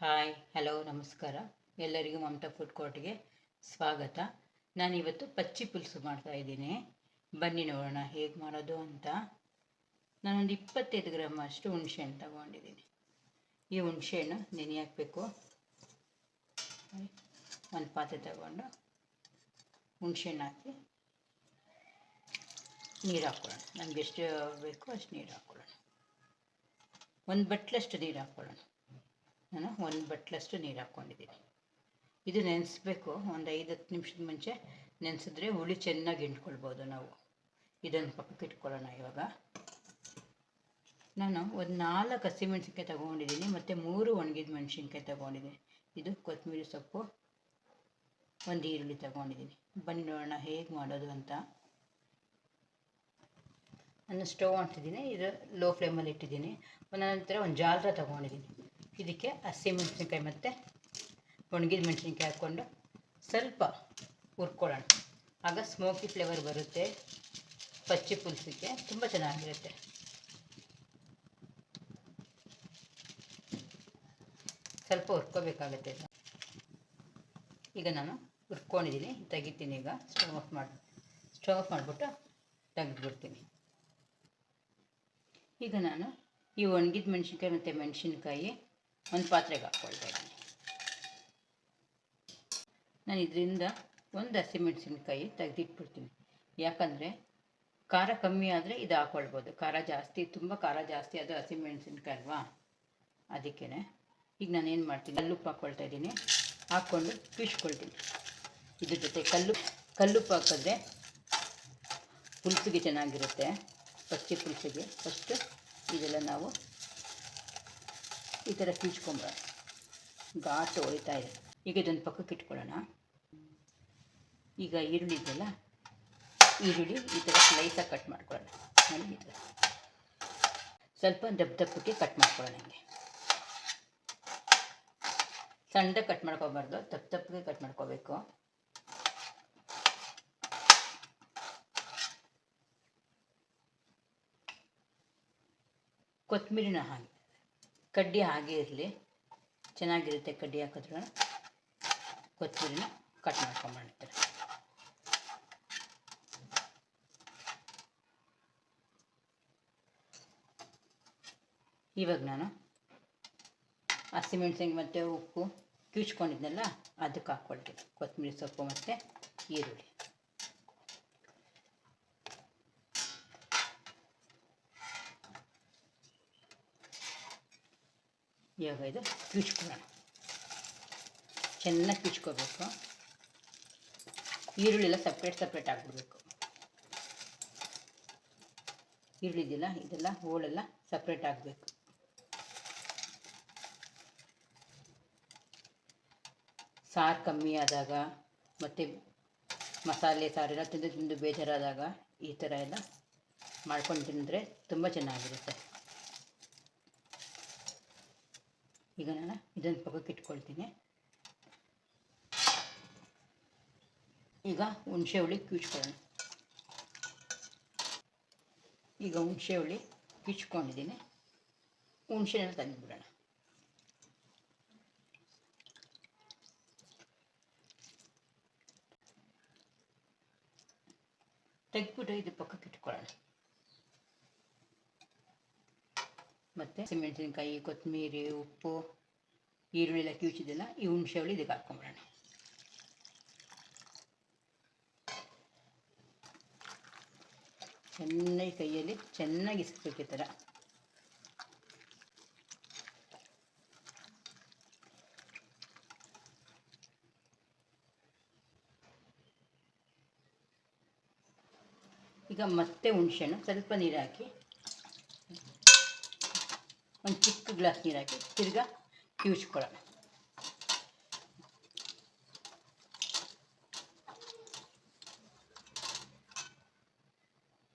Hi, hello, ನಮಸ್ಕಾರ. ಎಲ್ಲರಿಗೂ Mamata food ಕೋರ್ಟ್ಗೆ ಸ್ವಾಗತ. ನಾನಿವತ್ತು ಪಚ್ಚಿ ಪುಲ್ಸು ಮಾಡ್ತಾ ಇದ್ದೀನಿ. ಬನ್ನಿ ನೋಡೋಣ ಹೇಗೆ ಮಾಡೋದು ಅಂತ. ನಾನೊಂದು ಇಪ್ಪತ್ತೈದು ಗ್ರಾಮ್ ಅಷ್ಟು ಹುಣಸೆಹಣ್ಣು ತಗೊಂಡಿದ್ದೀನಿ. ಈ ಹುಣಸೆಹಣ್ಣು ನೆನೆ ಹಾಕಬೇಕು. ಒಂದು ಪಾತ್ರೆ ತಗೊಂಡು ಹುಣಸೆಹಣ್ಣು ಹಾಕಿ ನೀರು ಹಾಕ್ಕೊಳ್ಳೋಣ ನಮ್ಗೆ ಎಷ್ಟು ಬೇಕೋ ಅಷ್ಟು ನೀರು ಹಾಕ್ಕೊಳ್ಳೋಣ ಒಂದು ಬಟ್ಲಷ್ಟು ನೀರು ಹಾಕ್ಕೊಳ್ಳೋಣ ನಾನು ಒಂದು ಬಟ್ಲಷ್ಟು ನೀರು ಹಾಕ್ಕೊಂಡಿದ್ದೀನಿ. ಇದು ನೆನೆಸ್ಬೇಕು, ಒಂದು ಐದು ಹತ್ತು ನಿಮಿಷದ ಮುಂಚೆ ನೆನೆಸಿದ್ರೆ ಹುಳಿ ಚೆನ್ನಾಗಿ ಹಿಂಡ್ಕೊಳ್ಬೋದು ನಾವು. ಇದನ್ನು ಪಕ್ಕಕ್ಕೆ ಇಟ್ಕೊಳ್ಳೋಣ ಇವಾಗ. ನಾನು ಒಂದು ನಾಲ್ಕು ಹಸಿಮೆಣ್ಸಿನ್ಕಾಯಿ ತೊಗೊಂಡಿದ್ದೀನಿ, ಮತ್ತು ಮೂರು ಒಣಗಿದ ಮೆಣಸಿನ್ಕಾಯಿ ತೊಗೊಂಡಿದ್ದೀನಿ. ಇದು ಕೊತ್ತಂಬರಿ ಸೊಪ್ಪು, ಒಂದು ಈರುಳ್ಳಿ ತೊಗೊಂಡಿದ್ದೀನಿ. ಬನ್ನಿ ನೋಡೋಣ ಹೇಗೆ ಮಾಡೋದು ಅಂತ. ನಾನು ಸ್ಟವ್ ಅಂಟಿದ್ದೀನಿ ಇದು ಲೋ ಫ್ಲೇಮಲ್ಲಿ ಇಟ್ಟಿದ್ದೀನಿ. ನಂತರ ಒಂದು ಜಾಲರ ತೊಗೊಂಡಿದ್ದೀನಿ. ಇದಕ್ಕೆ ಹಸಿಮೆಣ್ಸಿನ್ಕಾಯಿ ಮತ್ತು ಒಣಗಿದ ಮೆಣಸಿನ್ಕಾಯಿ ಹಾಕ್ಕೊಂಡು ಸ್ವಲ್ಪ ಹುರ್ಕೊಳ್ಳೋಣ. ಆಗ ಸ್ಮೋಕಿ ಫ್ಲೇವರ್ ಬರುತ್ತೆ. ಪಚ್ಚಿ ಪುಲ್ಸಕ್ಕೆ ತುಂಬ ಚೆನ್ನಾಗಿರುತ್ತೆ. ಸ್ವಲ್ಪ ಹುರ್ಕೋಬೇಕಾಗತ್ತೆ ಈಗ ನಾನು ಹುರ್ಕೊಂಡಿದ್ದೀನಿ, ತೆಗಿತೀನಿ ಈಗ. ಸ್ಟವ್ ಆಫ್ ಮಾಡಿ ಸ್ಟವ್ ಆಫ್ ಮಾಡಿಬಿಟ್ಟು ತೆಗೆದುಬಿಡ್ತೀನಿ. ಈಗ ನಾನು ಈ ಒಣಗಿದ ಮೆಣಸಿನ್ಕಾಯಿ ಮತ್ತು ಮೆಣಸಿನ್ಕಾಯಿ ಒಂದು ಪಾತ್ರೆಗೆ ಹಾಕ್ಕೊಳ್ತಾ ಇದ್ದೀನಿ ನಾನು ಇದರಿಂದ ಒಂದು ಹಸಿಮೆಣಸಿನ್ಕಾಯಿ ತೆಗೆದಿಟ್ಬಿಡ್ತೀನಿ. ಯಾಕಂದರೆ ಖಾರ ಕಮ್ಮಿ ಆದರೆ ಇದು ಹಾಕ್ಕೊಳ್ಬೋದು. ಖಾರ ಜಾಸ್ತಿ, ತುಂಬ ಖಾರ ಜಾಸ್ತಿ ಅದು ಹಸಿಮೆಣಸಿನ್ಕಾಯಿ ಅಲ್ವಾ? ಅದಕ್ಕೇ ಈಗ ನಾನು ಏನು ಮಾಡ್ತೀನಿ? ಕಲ್ಲುಪ್ಪು ಹಾಕ್ಕೊಳ್ತಾ ಇದ್ದೀನಿ. ಹಾಕ್ಕೊಂಡು ಪೀಸ್ಕೊಳ್ತೀನಿ ಇದ್ರ ಜೊತೆ ಕಲ್ಲು, ಕಲ್ಲುಪ್ಪು ಹಾಕಿದ್ರೆ ಪುಲ್ಸಿಗೆ ಚೆನ್ನಾಗಿರುತ್ತೆ. ಪಚ್ಚಿ ಪುಲ್ಸಿಗೆ. ಫಸ್ಟು ಇದೆಲ್ಲ ನಾವು ಈ ಥರ ಕೀಚ್ಕೊಂಬ ಘಾಟು ಹೊಳಿತಾ ಇದೆ. ಈಗ ಇದೊಂದು ಪಕ್ಕಕ್ಕೆ ಇಟ್ಕೊಳ್ಳೋಣ. ಈಗ ಈರುಳ್ಳಿ ಇದೆಯಲ್ಲ, ಈರುಳ್ಳಿ ಈ ಥರ ಸ್ಲೈಸಾಗಿ ಕಟ್ ಮಾಡ್ಕೊಳ್ಳೋಣ. ಈ ಥರ ಸ್ವಲ್ಪ ದಪ್ಪ ದಪ್ಪಕ್ಕೆ ಕಟ್ ಮಾಡ್ಕೊಳ್ಳೋಣ ಹಂಗೆ. ಸಣ್ಣದಾಗಿ ಕಟ್ ಮಾಡ್ಕೋಬಾರ್ದು, ದಪ್ಪ ದಪ್ಪಗೆ ಕಟ್ ಮಾಡ್ಕೋಬೇಕು. ಕೊತ್ತಂಬರಿನ ಹಾಗೆ. ಕಡ್ಡಿ ಹಾಗೆ ಇರಲಿ. ಚೆನ್ನಾಗಿರುತ್ತೆ ಕಡ್ಡಿ ಹಾಕಿದ್ರೆ ಕೊತ್ತಂಬರಿನ ಕಟ್ ಮಾಡ್ಕೊಂಬಿಡ್ತಾರೆ ಇವಾಗ ನಾನು ಹಸಿಮೆಣ್ಸಿನ ಮತ್ತು ಉಪ್ಪು ಕಿಚ್ಕೊಂಡಿದ್ನಲ್ಲ ಅದಕ್ಕೆ ಹಾಕ್ಕೊಳ್ತೀನಿ. ಕೊತ್ತಂಬರಿ ಸೊಪ್ಪು ಮತ್ತು ಈರುಳ್ಳಿ. ಇವಾಗ ಇದು ಕಿಚ್ಕೊಳ್ಳೋಣ ಚೆನ್ನಾಗಿ ಕಿಚ್ಕೋಬೇಕು. ಈರುಳ್ಳಿ ಎಲ್ಲ ಸಪ್ರೇಟ್ ಸಪ್ರೇಟ್ ಆಗಿಬಿಡ್ಬೇಕು. ಈರುಳ್ಳಿ ಇದೆಲ್ಲ ಇದೆಲ್ಲ ಹೋಳೆಲ್ಲ ಸಪ್ರೇಟ್ ಆಗಬೇಕು. ಸಾರು ಕಮ್ಮಿ ಆದಾಗ, ಮತ್ತು ಮಸಾಲೆ ಸಾರೆಲ್ಲ ತಿಂದು ತಿಂದು ಬೇಜಾರಾದಾಗ ಈ ಥರ ಎಲ್ಲ ಮಾಡ್ಕೊಂಡು ತಿಂದರೆ ತುಂಬ ಚೆನ್ನಾಗಿರುತ್ತೆ. ಈಗ ನಾನು ಇದನ್ನು ಪಕ್ಕಕ್ಕೆ ಇಟ್ಕೊಳ್ತೀನಿ ಈಗ ಹುಣಸೆ ಹುಳಿ ಕಿಚ್ಕೊಳ್ಳೋಣ ಈಗ ಹುಣಸೆ ಹುಳಿ ಕಿಚ್ಕೊಂಡಿದ್ದೀನಿ ಹಣ್ಣು ತೆಗೆದುಬಿಡೋಣ ತೆಗೆದ್ಬಿಟ್ಟು ಇದು ಪಕ್ಕಕ್ಕೆ ಇಟ್ಕೊಳ್ಳೋಣ ಮತ್ತು ಹಸಿಮೆಣಸಿನಕಾಯಿ ಕೊತ್ತಂಬರಿ, ಉಪ್ಪು, ಈರುಳ್ಳಿ ಎಲ್ಲ ಕಿವುಚಿದೆಲ್ಲ ಈ ಹುಣಸೆ ಹುಳಿ ಇದಕ್ಕೆ ಹಾಕ್ಕೊಂಬಿಡೋಣ. ಚೆನ್ನಾಗಿ ಕೈಯಲ್ಲಿ ಚೆನ್ನಾಗಿ ಇಸ್ಬೇಕು ಈ ಥರ. ಈಗ ಮತ್ತೆ ಹುಣಸೆಹಣ್ಣು ಸ್ವಲ್ಪ ನೀರು ಹಾಕಿ ಒಂದು ಚಿಕ್ಕ ಗ್ಲಾಸ್ ನೀರು ಹಾಕಿ ತಿರ್ಗಾ ಕಿವಿಸ್ಕೊಳ್ಳೋಣ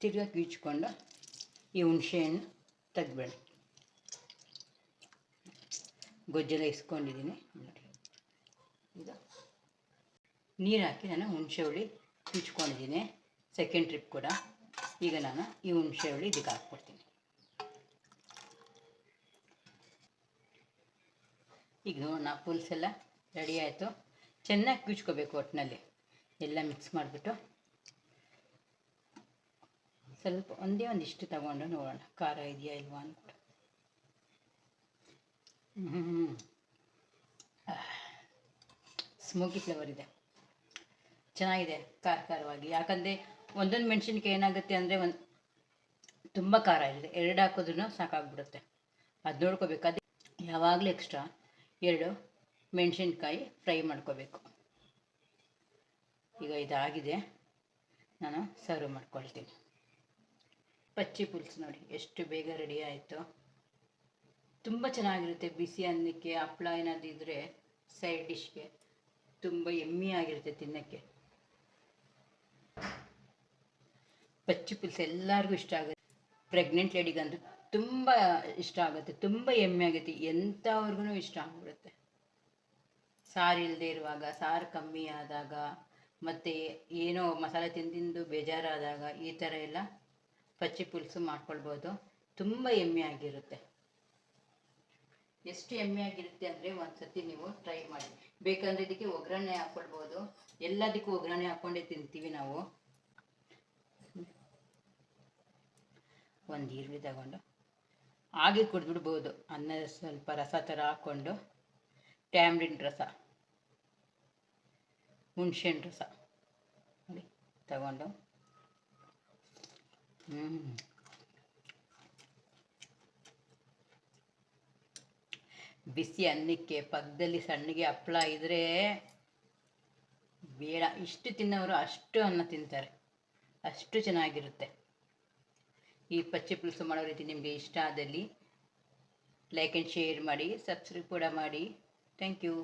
ತಿರ್ಗಾ ಕಿವಿಚ್ಕೊಂಡು ಈ ಹುಣಸೆಹಣ್ಣು ತೆಗ್ಬೇಡ ಗೊಜ್ಜೆಲ್ಲ ಇಸ್ಕೊಂಡಿದ್ದೀನಿ, ನೋಡಿ. ಈಗ ನೀರು ಹಾಕಿ ನಾನು ಹುಣಸೆ ಹುಳಿ ಕಿವಿಚ್ಕೊಂಡಿದ್ದೀನಿ ಸೆಕೆಂಡ್ ಟ್ರಿಪ್ ಕೂಡ. ಈಗ ನಾನು ಈ ಹುಣಸೆ ಹುಳಿ ಇದಕ್ಕೆ ಹಾಕ್ಕೊಡ್ತೀನಿ ಈಗ ನೋಡೋಣ ಪುಲ್ಸ್ ಎಲ್ಲ ರೆಡಿ ಆಯಿತು. ಚೆನ್ನಾಗಿ ಕುಚ್ಕೋಬೇಕು ಒಟ್ಟಿನಲ್ಲಿ ಎಲ್ಲ ಮಿಕ್ಸ್ ಮಾಡಿಬಿಟ್ಟು. ಸ್ವಲ್ಪ ಒಂದೇ ಒಂದಿಷ್ಟು ತಗೊಂಡು ನೋಡೋಣ. ಖಾರ ಇದೆಯಾ ಇಲ್ವಾ ಅಂದ್ಬಿಟ್ಟು. ಹ್ಞೂ ಸ್ಮೋಕಿ ಫ್ಲೇವರ್ ಇದೆ. ಚೆನ್ನಾಗಿದೆ ಖಾರ ಖಾರವಾಗಿ. ಯಾಕಂದರೆ ಒಂದೊಂದು ಮೆಣಸಿನ್ಕಾಯಿ ಏನಾಗುತ್ತೆ ಅಂದರೆ ಒಂದು ತುಂಬ ಖಾರ ಇದೆ ಎರಡು ಹಾಕೋದ್ರೂ ಸಾಕಾಗ್ಬಿಡುತ್ತೆ. ಅದು ನೋಡ್ಕೋಬೇಕು. ಅದೇ ಯಾವಾಗಲೂ ಎಕ್ಸ್ಟ್ರಾ ಎರಡು ಮೆಣಸಿನ್ಕಾಯಿ ಫ್ರೈ ಮಾಡ್ಕೋಬೇಕು. ಈಗ ಇದಾಗಿದೆ. ನಾನು ಸರ್ವ್ ಮಾಡ್ಕೊಳ್ತೀನಿ. ಪಚ್ಚಿ ಪುಲ್ಸ್ ನೋಡಿ, ಎಷ್ಟು ಬೇಗ ರೆಡಿ ಆಯಿತು. ತುಂಬ ಚೆನ್ನಾಗಿರುತ್ತೆ. ಬಿಸಿ ಅನ್ನಕ್ಕೆ, ಹಪ್ಳ ಏನಾದರೂ ಇದ್ದರೆ ಸೈಡ್ ಡಿಶ್ಗೆ ತುಂಬ ಎಮ್ಮಿ ಆಗಿರುತ್ತೆ ತಿನ್ನೋಕ್ಕೆ. ಪಚ್ಚಿ ಪುಲ್ಸ್ ಎಲ್ಲರಿಗೂ ಇಷ್ಟ ಆಗುತ್ತೆ. ಪ್ರೆಗ್ನೆಂಟ್ ಲೇಡಿಗಂತೂ ತುಂಬ ಇಷ್ಟ ಆಗುತ್ತೆ, ತುಂಬ ಹೆಮ್ಮೆ ಆಗುತ್ತೆ, ಎಂಥವ್ರಿಗೂ ಇಷ್ಟ ಆಗ್ಬಿಡುತ್ತೆ. ಸಾರು ಇಲ್ಲದೆ ಇರುವಾಗ, ಸಾರು ಕಮ್ಮಿ ಆದಾಗ, ಮತ್ತು ಏನೋ ಮಸಾಲೆ ತಿಂದಿಂದು ಬೇಜಾರಾದಾಗ ಈ ಥರ ಎಲ್ಲ ಪಚ್ಚಿ ಪುಲ್ಸು ಮಾಡ್ಕೊಳ್ಬೋದು. ತುಂಬ ಎಮ್ಮೆ ಆಗಿರುತ್ತೆ. ಎಷ್ಟು ಹೆಮ್ಮೆ ಆಗಿರುತ್ತೆ ಅಂದರೆ ಒಂದ್ಸತಿ ನೀವು ಟ್ರೈ ಮಾಡಿ. ಬೇಕಂದ್ರೆ ಇದಕ್ಕೆ ಒಗ್ಗರಣೆ ಹಾಕ್ಕೊಳ್ಬೋದು ಎಲ್ಲದಕ್ಕೂ ಒಗ್ಗರಣೆ ಹಾಕ್ಕೊಂಡೇ ತಿಂತೀವಿ ನಾವು. ಒಂದು ಈರುಳ್ಳಿ ತಗೊಂಡು. ಹಾಗೆ ಕುಡಿದ್ಬಿಡ್ಬೋದು. ಅನ್ನ ಸ್ವಲ್ಪ ರಸ ಥರ ಹಾಕ್ಕೊಂಡು ಟ್ಯಾಮ್ರಿನ್ ರಸ, ಹುಣ್ಸೆಹಣ್ಣು ರಸ ನೋಡಿ ತಗೊಂಡು. ಬಿಸಿ ಅನ್ನಕ್ಕೆ ಪಕ್ಕದಲ್ಲಿ ಸಣ್ಣಗೆ ಹಪ್ಪಳ ಇದ್ರೆ ಬೇಡ. ಇಷ್ಟು ತಿನ್ನೋರು ಅಷ್ಟು ಅನ್ನ ತಿಂತಾರೆ. ಅಷ್ಟು ಚೆನ್ನಾಗಿರುತ್ತೆ. ಈ ಪಚ್ಚೆ ಪುಲ್ಸು ಮಾಡೋ ರೀತಿ ನಿಮಗೆ ಇಷ್ಟ ಆದಲ್ಲಿ ಲೈಕ್ ಆ್ಯಂಡ್ ಶೇರ್ ಮಾಡಿ ಸಬ್ಸ್ಕ್ರೈಬ್ ಕೂಡ ಮಾಡಿ. Thank you